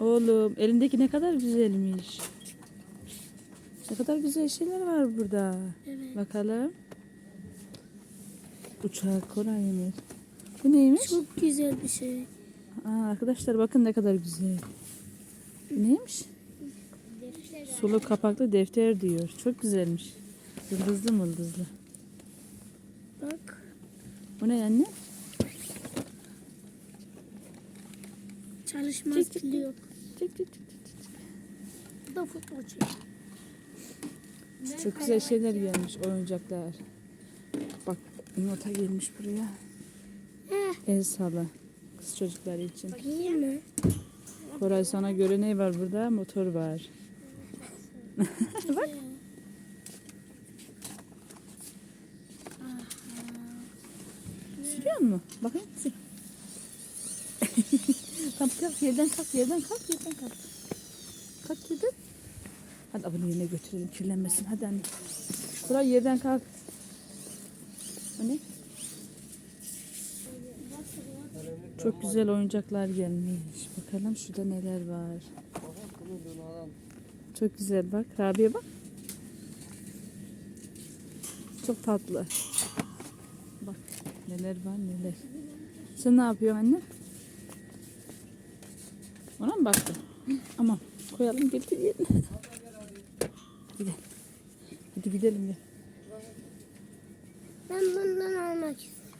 Oğlum elindeki ne kadar güzelmiş. Ne kadar güzel şeyler var burada. Evet. Bakalım. Uçak Koray Emir. Bu neymiş? Çok güzel bir şey. Aa, arkadaşlar bakın ne kadar güzel. Neymiş? Sulu kapaklı defter diyor. Çok güzelmiş. Yıldızlı mıldızlı. Bak. Bu ne anne? Çalışmaz çık, pili yok. Çık, çık, çık, çık. Bu da futbolcu. Çok güzel şeyler gelmiş. Oyuncaklar. Bak yumurta gelmiş buraya. Heh. El sala. Kız çocukları için. İyi mi? Koray sana göre ne var burada? Motor var. Bak. Sürüyor mu? Bakayım. Sür. kalk kalk yerden kalk yerden kalk yerden kalk. Kalk yerden. Hadi abone yerine götürelim kirlenmesin. Hadi anne. Koray yerden kalk. O ne? Çok güzel oyuncaklar gelmiş. Bakalım şurada neler var. Çok güzel bak. Rabia bak. Çok tatlı. Bak neler var neler. Sen ne yapıyorsun anne? Ona mı baktın? Aman koyalım getir yerine. Gidelim. Hadi gidelim ya. Ben bundan almak istiyorum.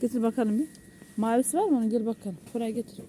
Getir bakalım bir. Mavisi var mı onun? Gel bakalım. Koray getir.